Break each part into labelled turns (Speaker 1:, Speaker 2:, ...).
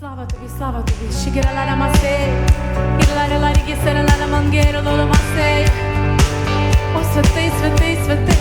Speaker 1: Slava tebi, slava tebi. Şikirala namaste. Kirala lari gisera la manguera lo namaste. O oh, svetei, svetei, svetei.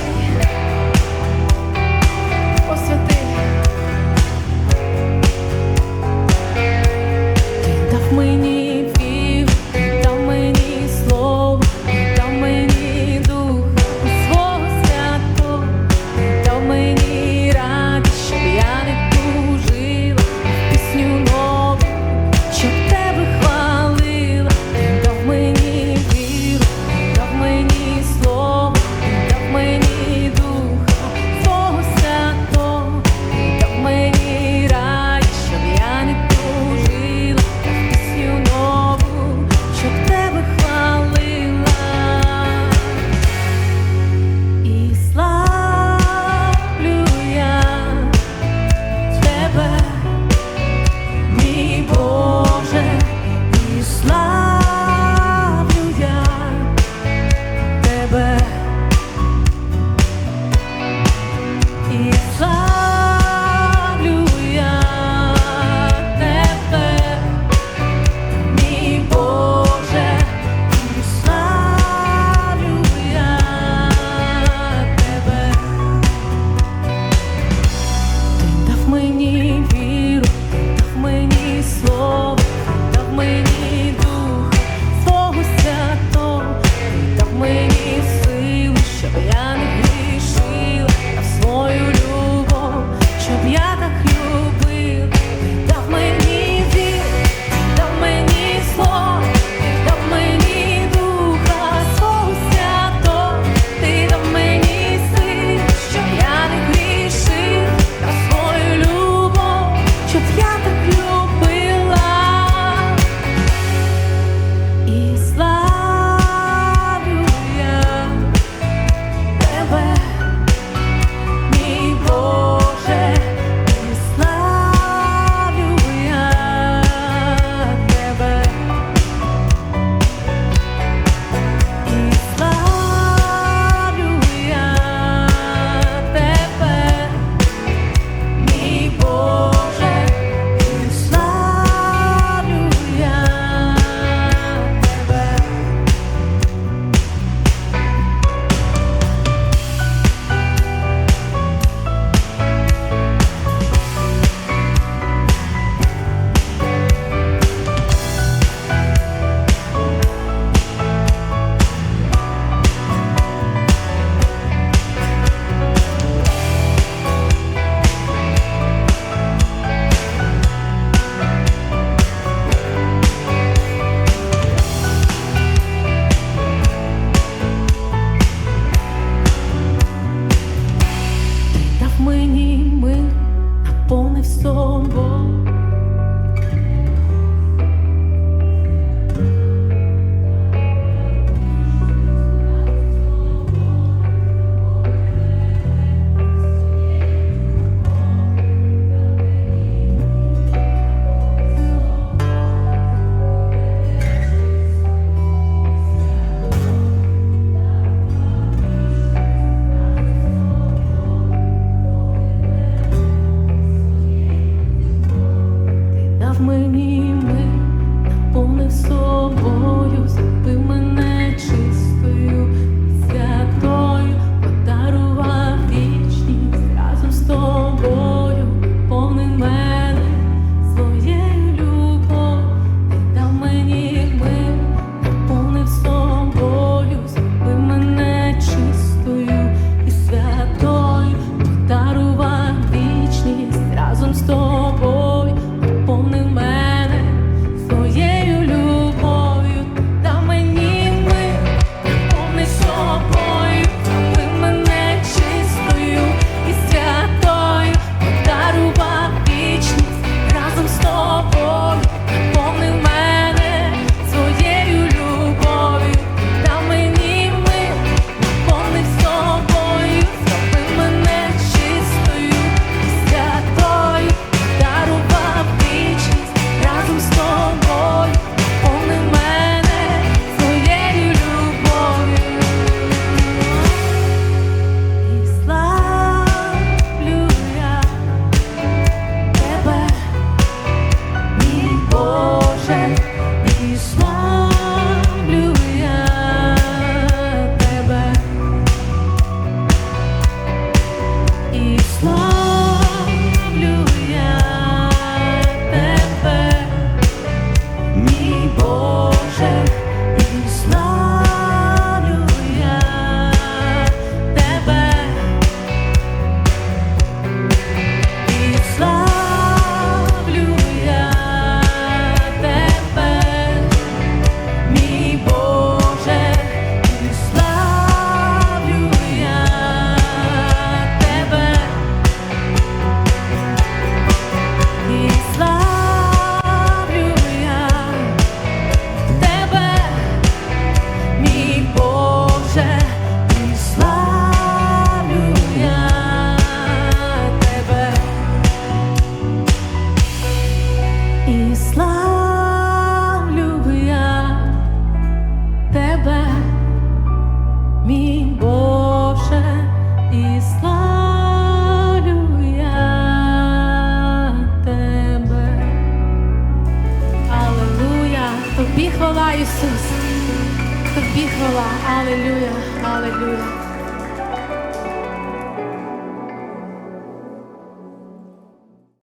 Speaker 1: Хвала, Ісус, тобі хвала, аллилуйя, аллилуйя.